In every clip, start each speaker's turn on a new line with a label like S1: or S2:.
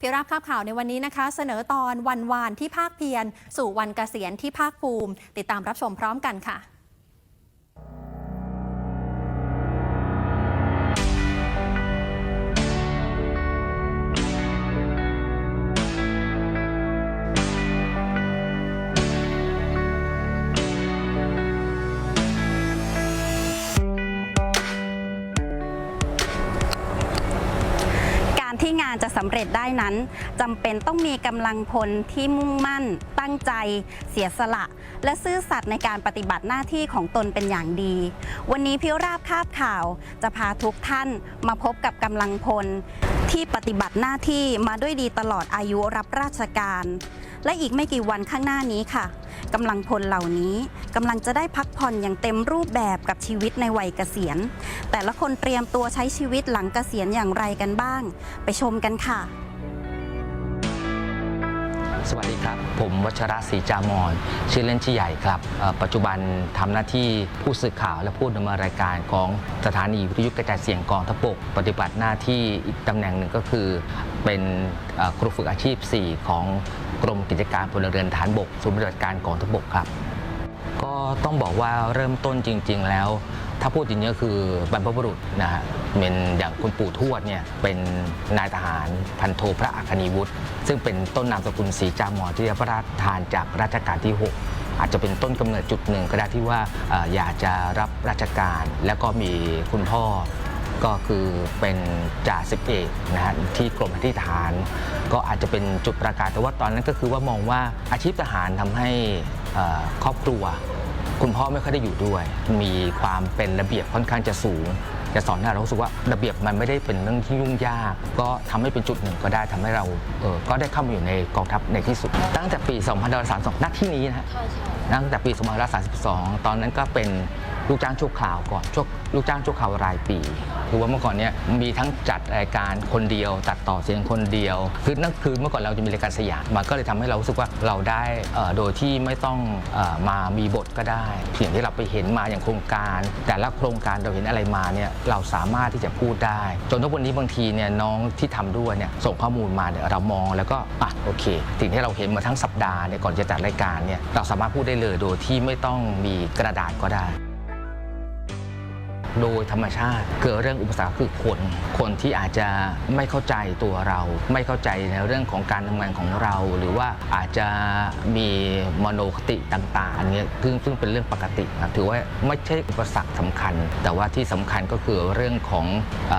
S1: พิราบข่าวข่าวในวันนี้นะคะ เสนอตอนวันวานที่ภาคเพียร สู่วันเกษียณที่ภาคภูมิ ติดตามรับชมพร้อมกันค่ะา
S2: นจะสำเร็จได้นั้นจำเป็นต้องมีกำลังพลที่มุ่งมั่น ตั้งใจ เสียสละ และซื่อสัตย์ในการปฏิบัติหน้าที่ของตนเป็นอย่างดี วันนี้พิราบคาบข่าว จะพาทุกท่านมาพบกับกำลังพล ที่ปฏิบัติหน้าที่มาด้วยดีตลอดอายุรับราชการ และอีกไม่กี่วันข้างหน้านี้ค่ะ กำลังพลเหล่านี้กำลังจะได้พักผ่อนอย่างเต็มรูปแบบกับชีวิตในวัยเกษียณ แต่ละคนเตรียมตัวใช้ชีวิตหลังเกษียณอย่างไรกันบ้าง ไปชมกันค่ะ
S3: สวัสดีครับ ผมวัชระศรีจามอนชื่อเล่นชื่อใหญ่ครับเอ่อปัจจุบันทำหน้าที่ผู้สื่อข่าวและผู้ดำเนินรายการของสถานีวิทยุกระจายเสียงกองทัพบกปฏิบัติหน้าที่อีกตำแหน่งหนึ่งก็คือ เป็นเอ่อครูฝึกอาชีพ 4 ของ กรมกิจการพลเรือนฐานบกศูนย์ปฏิบัติการกองทัพบกครับ ก็ต้องบอกว่าเริ่มต้นจริง ๆ แล้ว ถ้าพูดจริงๆก็คือบรรพบุรุษนะฮะเป็นอย่างคุณปู่ทวดเนี่ยเป็นนายทหารพันโทพระอัคนีวุฒิซึ่งเป็นต้นนามสกุลศรีจามอที่ได้พระราชทานจากรัชกาลที่ 6อาจจะเป็นต้นกำเนิดจุดหนึ่งก็ได้ที่ว่าอยากจะรับราชการ แล้วก็มีคุณพ่อ ก็คือเป็นจ่าสิบเอกนะฮะที่กรมที่ทหาร ก็อาจจะเป็นจุดประกายแต่ว่าตอนนั้นก็คือว่ามองว่าอาชีพทหารทำให้เอ่อครอบครัว คุณพ่อไม่ค่อยได้อยู่ด้วย มีความเป็นระเบียบค่อนข้างจะสูงจะสอนให้เรารู้สึกว่าระเบียบมันไม่ได้เป็นเรื่องที่ยุ่งยาก ก็ทำให้เป็นจุดหนึ่งก็ได้ทำให้เราเออก็ได้เข้ามาอยู่ในกองทัพในที่สุด ตั้งแต่ปี 2532ณที่นี้นะฮะตั้งแต่ปี 2532 ตอนนั้นก็เป็น ลูกจ้างชั่วคราวก่อนช่วงลูกจ้างชั่วคราวรายปี คือว่าเมื่อก่อนเนี้ยมีทั้งจัดรายการคนเดียว ตัดต่อเสียงคนเดียว คือนั่นคือเมื่อก่อนเราจะมีรายการสยามมันก็เลยทำให้เรารู้สึกว่าเราได้โดยที่ไม่ต้องอมามีบทก็ได้อย่างที่เราไปเห็นมาอย่างโครงการ แต่ละโครงการเราเห็นอะไรมาเนี่ยเราสามารถที่จะพูดได้ จนทุกวันนี้บางทีเนี่ยน้องที่ทำด้วยเนี่ยส่งข้อมูลมาเนี่ยเรามองแล้วก็อะโอเคสิ่งที่เราเห็นมาทั้งสัปดาห์เนี่ยก่อนจะจัดรายการเนี่ยเราสามารถพูดได้เลยโดยที่ไม่ต้องมีกระดาษก็ได้ โดยธรรมชาติ เกิดเรื่องอุปสรรคคือคน คนที่อาจจะไม่เข้าใจตัวเรา ไม่เข้าใจในเรื่องของการทำงานของเรา หรือว่าอาจจะมีมโนคติต่างๆอันเนี้ยซึ่งซึ่งเป็นเรื่องปกติครับถือว่าไม่ใช่อุปสรรคสำคัญ แต่ว่าที่สำคัญก็คือเรื่องของอ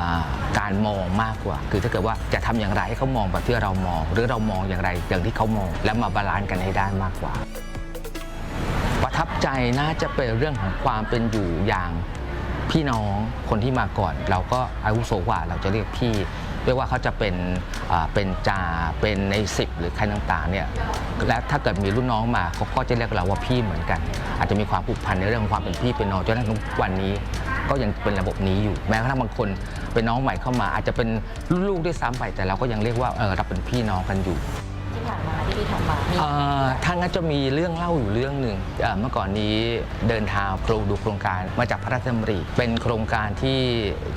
S3: การมองมากกว่า คือถ้าเกิดว่าจะทำอย่างไรให้เขามองแบบที่เรามอง หรือเรามองอย่างไรอย่างที่เขามอง แล้วมาบาลานซ์กันให้ได้มากกว่า ประทับใจน่าจะเป็นเรื่องของความเป็นอยู่อย่าง พี่น้องคนที่มาก่อน เราก็อาวุโสกว่าเราจะเรียกพี่ไม่ว่าเขาจะเป็นเป็นจ่าเป็นในสิบหรือใครต่างๆเนี่ยและถ้าเกิดมีรุ่นน้องมาเขาก็จะเรียกเราว่าพี่เหมือนกัน อาจจะมีความผูกพันในเรื่องของความเป็นพี่เป็นน้องจนถึงวันนี้ ก็ยังเป็นระบบนี้อยู่ แม้กระทั่งบางคนเป็นน้องใหม่เข้ามา อาจจะเป็นลูกด้วยซ้ำไปแต่เราก็ยังเรียกว่าเออเราเป็นพี่น้องกันอยู่่า
S2: นมาที่พี่ทำมา
S3: เอ่อถ้างั้นจะมีเรื่องเล่าอยู่เรื่องหนึ่งเอ่อเมื่อก่อนนี้เดินทางโครงดูโครงการมาจากพระราชดำริ เป็นโครงการที่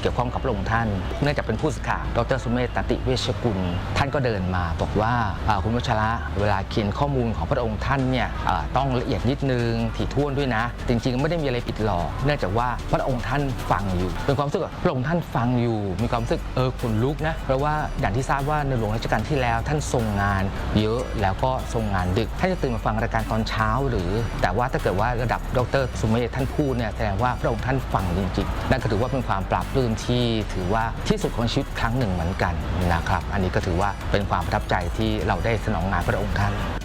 S3: เกี่ยวข้องกับพระองค์ท่าน เนื่องจากเป็นผู้สื่อข่าวดรสุเมธตติเวชกุล ท่านก็เดินมาบอกว่าเอ่อคุณวัชระเวลาเขียนข้อมูลของพระองค์ท่านเนี่ยเอ่อต้องละเอียดนิดนึงถี่ถ้วนด้วยนะ จริงๆ ไม่ได้มีอะไรผิดหรอก เนื่องจากว่าพระองค์ท่านฟังอยู่เป็นความรู้สึกว่าพระองค์ท่านฟังอยู่ มีความรู้สึกเออขนลุกนะเพราะว่าอย่างที่ทราบว่าในหลวงรัชกาลที่แล้วท่านทรงงานเยอะแล้วก็ทรงงานดึกท่านจะตื่นมาฟังรายการตอนเช้า หรือ แต่ว่าถ้าเกิดว่าระดับดรสุเมธท่านพูดเนี่ยแสดงว่าพระองค์ท่านฟังจริงๆนั่นก็ถือว่าเป็นความปราบปลื้มที่ถือว่าที่สุดของชีวิตครั้งหนึ่งเหมือนกันนะครับ อันนี้ก็ถือว่าเป็นความประทับใจที่เราได้สนองงานพระองค์ท่าน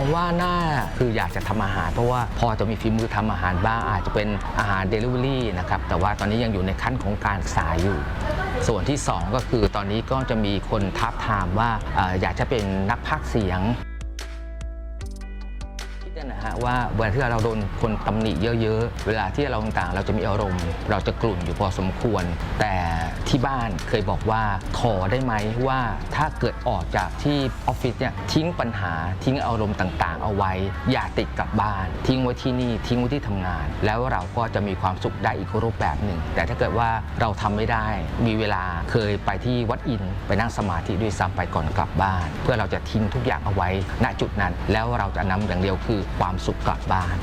S3: องว่าน่าคืออยากจะทำอาหาร เพราะว่าพอจะมีฝีมือทำอาหารบ้างอาจจะเป็นอาหารเดลิเวอรี่นะครับแต่ว่าตอนนี้ยังอยู่ในขั้นของการศึกษาอยู่ ส่วนที่ 2 ก็คือตอนนี้ก็จะมีคนทับทามว่าอออยากจะเป็นนักพากย์เสียง คิดนะฮะฮะว่าเวลาที่เราโดนคนตำหนิเยอะๆ เวลาที่เราต่างๆ เราจะมีอารมณ์ เราจะกลุ่นอยู่พอสมควร แต่ที่บ้านเคยบอกว่าขอได้ไหมว่าถ้าเกิดออกจากที่ออฟฟิศเนี่ยทิ้งปัญหาทิ้งอารมณ์ต่างๆ เอาไว้ อย่าติดกลับบ้าน ทิ้งไว้ที่นี่ทิ้งไว้ที่ทำงาน แล้วเราก็จะมีความสุขได้อีกรูปแบบหนึ่ง แต่ถ้าเกิดว่าเราทำไม่ได้มีเวลาเคยไปที่วัดอินไปนั่งสมาธิด้วยซ้ำไปก่อนกลับบ้าน เพื่อเราจะทิ้งทุกอย่างเอาไว้ณจุดนั้น แล้วเราจะนำอย่างเดียวคือความสุขกลับบ้าน